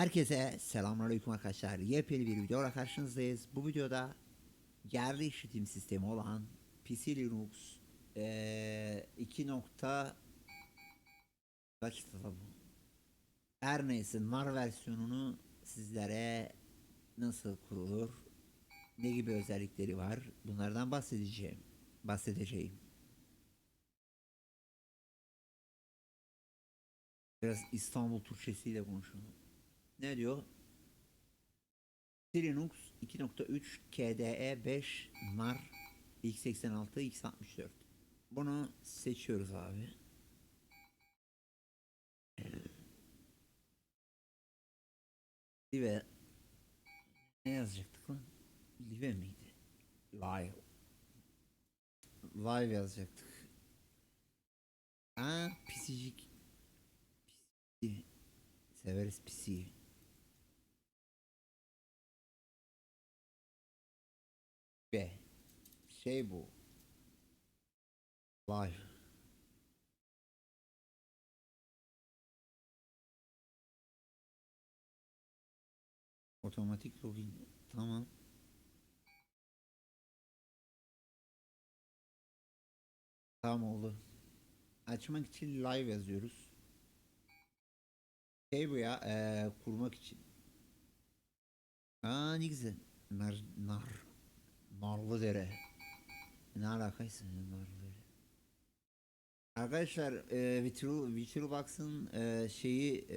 Herkese selamünaleyküm arkadaşlar. Yepyeni bir videoyla karşınızdayız. Bu videoda yerli işletim sistemi olan PC Linux eee 2. nokta kaçtı da bu? Her neyse nar versiyonunu sizlere nasıl kurulur, ne gibi özellikleri var bunlardan bahsedeceğim. Bahsedeceğim. Biraz İstanbul Türkçesiyle konuşalım. Ne diyor? Linux 2.3 KDE 5 NAR x86 x64. Bunu seçiyoruz abi. Live ne yazacaktık lan? Live miydi? Live. Live yazacaktık. Aa pisicik. Pisi. Severiz pisiyi. Şey bu. Live. Otomatik login. Tamam. Tamam oldu. Açmak için live yazıyoruz. Şey bu ya, eee, kurmak için. Aa ne güzel. Nar, nar. Narlı dere. Ne ya narlı dere. Arkadaşlar eee Virtual, VirtualBox'ın eee şeyi eee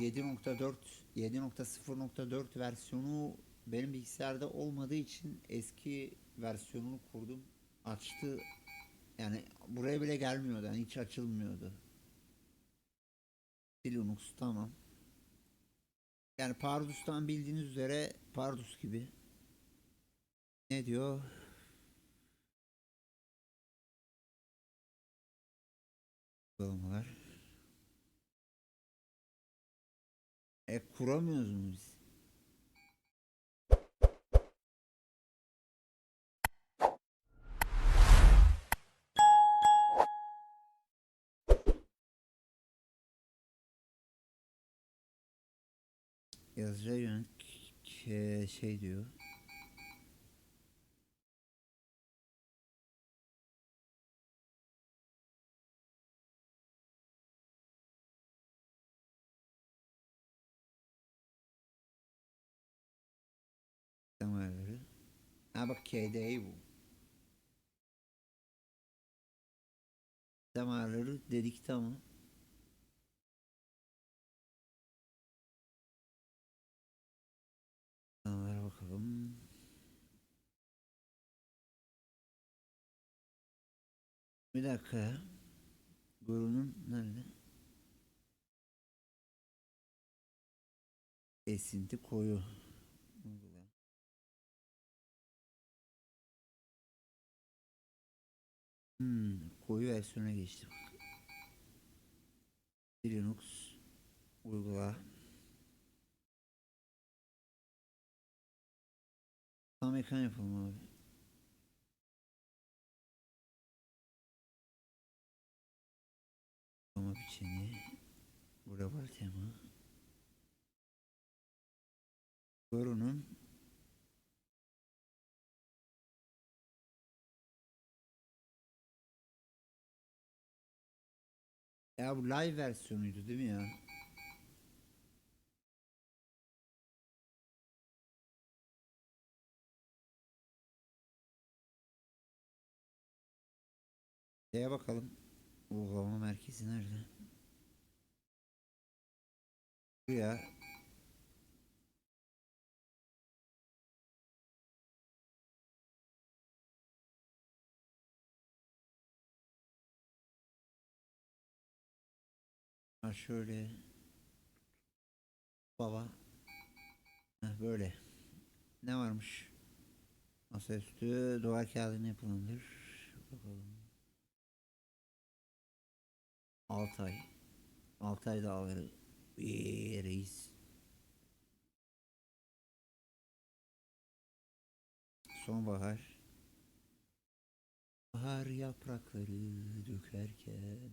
7.4 7.0.4 versiyonu benim bilgisayarda olmadığı için eski versiyonunu kurdum. Açtı. Yani buraya bile gelmiyordu. Yani hiç açılmıyordu. Linux tamam. Yani Pardus'tan bildiğiniz üzere Pardus gibi. Ne diyor? Uygulamalar. E kuramıyoruz mu biz? Yazıcıya yönelik ke- şey diyor. Ha bak bu. Damarları dedik tamam. Damarlara bakalım. Bir dakika. Gurunun nerede? Esinti koyu. Hmm, koyu versiyona geçtim. Linux uygula. Tam ekran yapalım abi. Ama biçeni. Global tema. Sorunun Ya bu live versiyonuydu değil mi ya? Şeye bakalım. Uygulama merkezi nerede? Buraya. Ha şöyle. Baba. Heh, böyle. Ne varmış? Masaüstü duvar kağıdını yapılandır. Bakalım. 6 ay. 6 ay daha. Eee, reis. Sonbahar. Bahar yaprakları dökerken.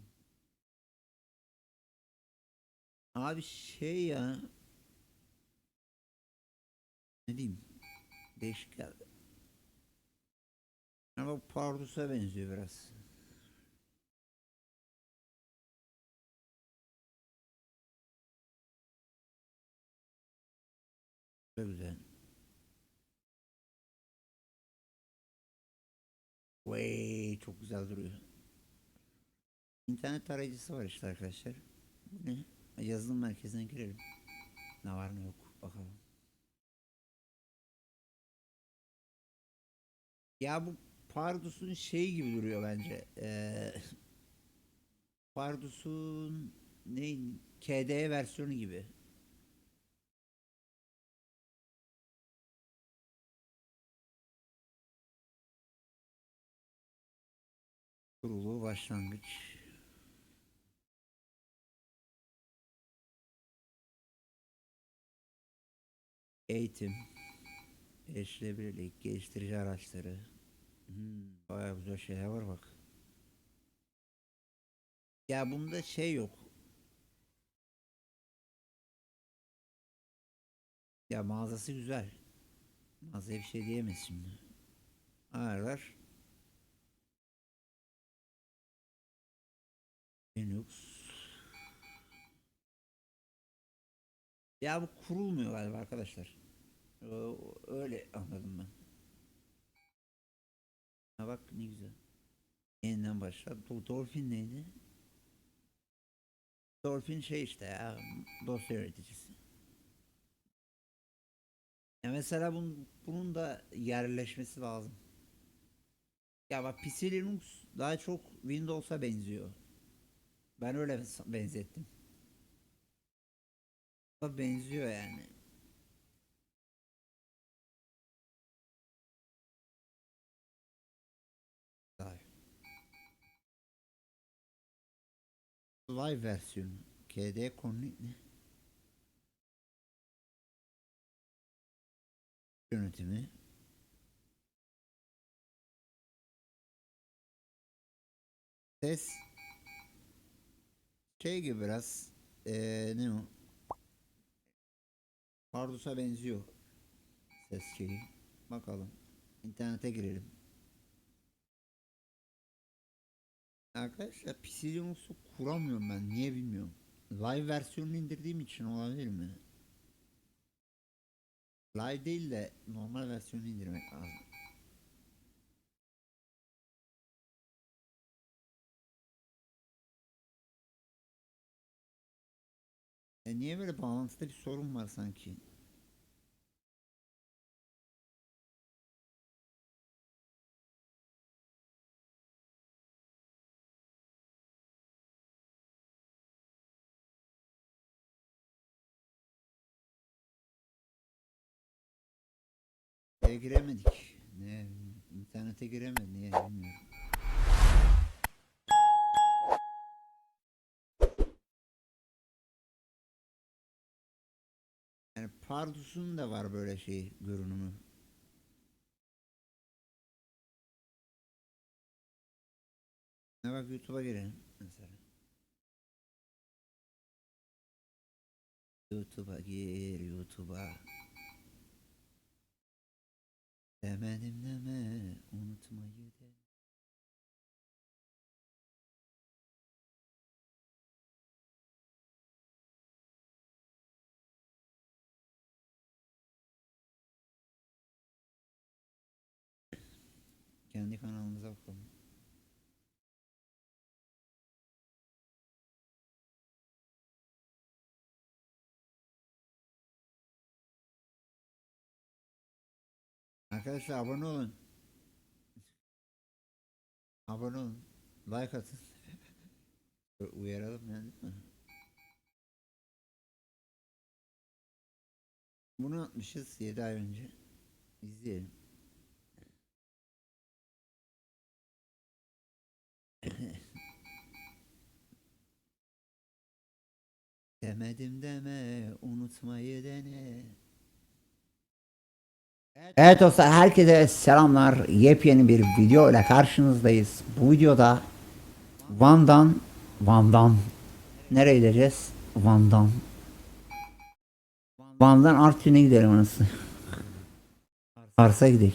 Abi şey ya. ne diyeyim değişik geldi. Ama Pardus'a benziyor biraz. Çok güzel. Vay çok güzel duruyor. İnternet tarayıcısı var işte arkadaşlar. Bu ne? Yazılım merkezine girelim. Ne var ne yok bakalım. Ya bu Pardus'un şeyi gibi duruyor bence. Ee, Pardus'un ne KDE versiyonu gibi. Kurulu başlangıç. Eğitim. Erişilebilirlik, geliştirici araçları. Hmm, bayağı güzel şeyler var bak. Ya bunda şey yok. Ya mağazası güzel. Mağazaya bir şey diyemez şimdi. Ayarlar. Linux. Ya bu kurulmuyor galiba arkadaşlar. Ö- Öyle anladım ben. Ha bak ne güzel. Yeniden başla. Do- Dolphin neydi? Dolphin şey işte ya dosya yöneticisi. Ya mesela bunun, bunun da yerleşmesi lazım. Ya bak PC Linux daha çok Windows'a benziyor. Ben öyle benzettim. Benziyor yani. Live. Versiyonu. KD Connect ne? Yönetimi. Ses. Şey gibi biraz. Eee ne o? Pardus'a benziyor. Ses şeyi. Bakalım. İnternete girelim. Arkadaşlar Linux'u kuramıyorum ben. Niye bilmiyorum. Live versiyonunu indirdiğim için olabilir mi? Live değil de normal versiyonu indirmek lazım. E niye böyle bağlantıda bir sorun var sanki? E giremedik. Ne internete giremedik niye bilmiyorum. Pardus'un da var böyle şey görünümü. Ne bak YouTube'a girelim mesela. YouTube'a gir YouTube'a. Demedim deme unutmayı Kendi kanalımıza bakalım. Arkadaşlar abone olun. Abone olun. Like atın. Uyaralım yani? Bunu atmışız 7 ay önce. İzleyelim. Demedim deme, unutmayı dene. Evet dostlar herkese selamlar. Yepyeni bir video ile karşınızdayız. Bu videoda Van'dan Van'dan nereye gideceğiz? Van'dan Van'dan Artvin'e gidelim anasını. Kars'a gidelim.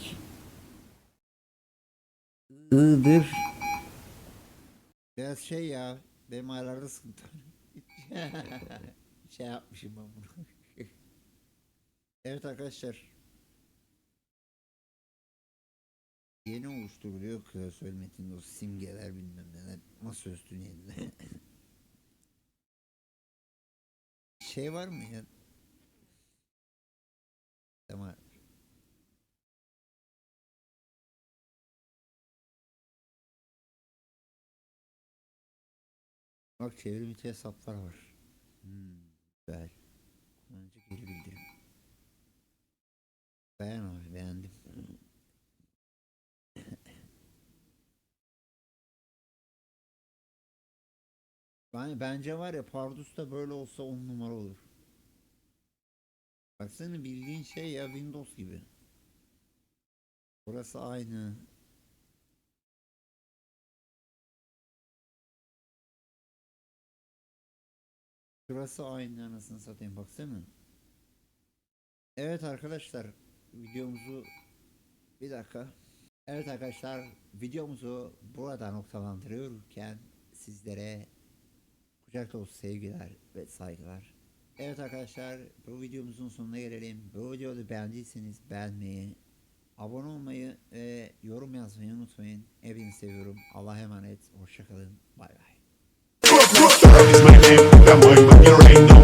Iğdır. Biraz şey ya. Benim ayarlarda sıkıntı. şey yapmışım ben bunu. evet arkadaşlar. Yeni oluşturuluyor klasör metinde o simgeler bilmem neler. Masaüstü neydi? şey var mı ya? Tamam. Bak çevrim içi hesaplar var. Hmm, güzel. Önce geri bildirim. Beğen abi beğendim. Yani bence var ya Pardus da böyle olsa on numara olur. Baksana bildiğin şey ya Windows gibi. Burası aynı. Şurası aynı anasını satayım baksana. Evet arkadaşlar videomuzu bir dakika. Evet arkadaşlar videomuzu burada noktalandırıyorken sizlere kucak dolusu sevgiler ve saygılar. Evet arkadaşlar bu videomuzun sonuna gelelim. Bu videoyu beğendiyseniz beğenmeyi, abone olmayı ve yorum yazmayı unutmayın. Hepinizi seviyorum. Allah'a emanet. Hoşçakalın. Bay bay. them when you rain